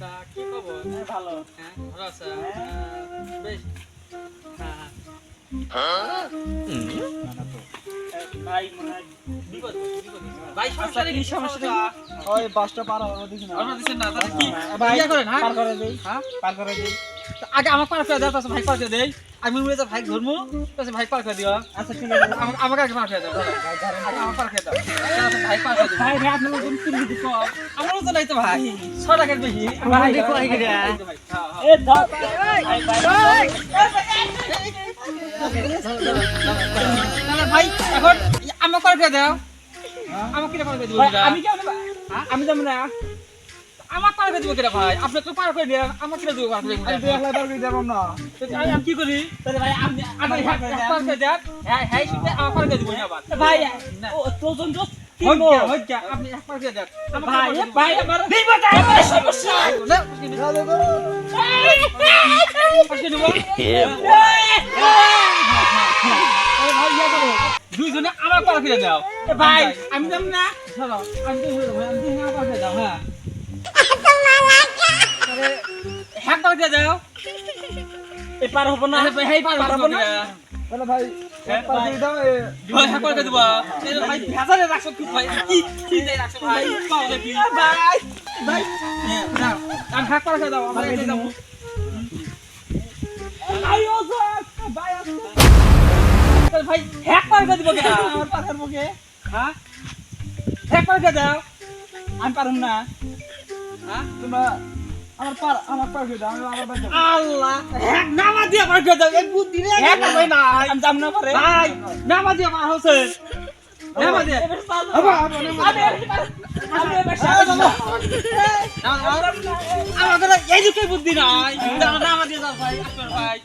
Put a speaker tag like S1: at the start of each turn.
S1: তা কি খবর?
S2: হ্যাঁ, ভালো।
S1: হ্যাঁ ভালো আছে। বেশ।
S2: ভাই
S1: বিপদ বিপদ ভাই সমস্যা নেই
S2: কি সমস্যা? নেই? ওই বাসটা পার হবে দেখি না।
S1: আপনারা দিচ্ছেন না তাহলে কি?
S2: ভাই
S1: করেন
S2: পার করে দেই। পার করে দেই।
S1: তো আগে আমার পাড়া করে দেয় ভাই পাড়া দেয় দেই। আমি মনে যে ভাই ধরমু। তারপর ভাই পার করে দিও।
S2: আচ্ছা ঠিক আছে
S1: আমাকে আমাকে আগে পার করে দাও।
S2: ভাই
S1: আমার পার করে দাও। ভাই পার করে দিও।
S2: ভাই ভাই আপনার কোন তিন দিতে
S1: আমারও তো নাই তো ভাই। ছ টাকার বেশি।
S2: ভাই, দেখো, যে।
S1: হ্যাঁ হ্যাঁ।
S2: এ ধর। ভাই ভাই
S1: ভাই এখন আমার পার করে দাও।
S2: হ্যাঁ?
S1: কিটা পার করে
S2: ভাই, আমি কেমন আমি যাব না।
S1: আমার পার করে দিব কিটা ভাই। আপনি তো পার করে দিলেন আমার কিটা দিব পার করে দিব
S2: আমি দুই একলা পার করে না
S1: আমি আমি কি করি?
S2: তাহলে ভাই আপনি
S1: আপনি
S2: পার করে দেন।
S1: করে দেন। হ্যাঁ হ্যাঁ শুনতে আমার পার করে দিব না
S2: ভাই। ও তোজন
S1: আপনি এক পার করে দেন।
S2: ভাই ভাই আমার সমস্যা।
S1: না, করে। করে করো দুইজনে আমার পার করে দাও।
S2: ভাই আমি যাব না।
S1: চলো আমি তো আমি তো আমার পার করে দাও হ্যাঁ হ্যাঁ পার করে
S2: এ পার হব না।
S1: আরে ভাই পার হব
S2: না?
S1: না
S2: তাহলে ভাই পার করে দাও
S1: ভাই হ্যাঁ করে দেবো। এই ভাই কি ভাই। কি কি হ্যাঁ হ্যাঁ হ্যাক করে দিব কেন
S2: আমার পাশের মুখে
S1: হ্যাঁ? হ্যাক করে দাও।
S2: আমি পারুম না।
S1: হ্যাঁ?
S2: তোমরা আমার পার আমার পার দাও আমি আমার বাড়ি।
S1: আল্লাহ। হ্যাক নামা দিয়ে পার করে দাও এই বুদ্ধি রে হ্যাক হবে না
S2: আমি যাব না পারে।
S1: ভাই নামা দিয়ে পার হচ্ছে। নামা দিয়ে।
S2: হব হব
S1: আমি আমি এবার সাথে যাব আমার এই দিকে বুদ্ধি নাই। নামা দিয়ে যাও ভাই আপনার ভাই।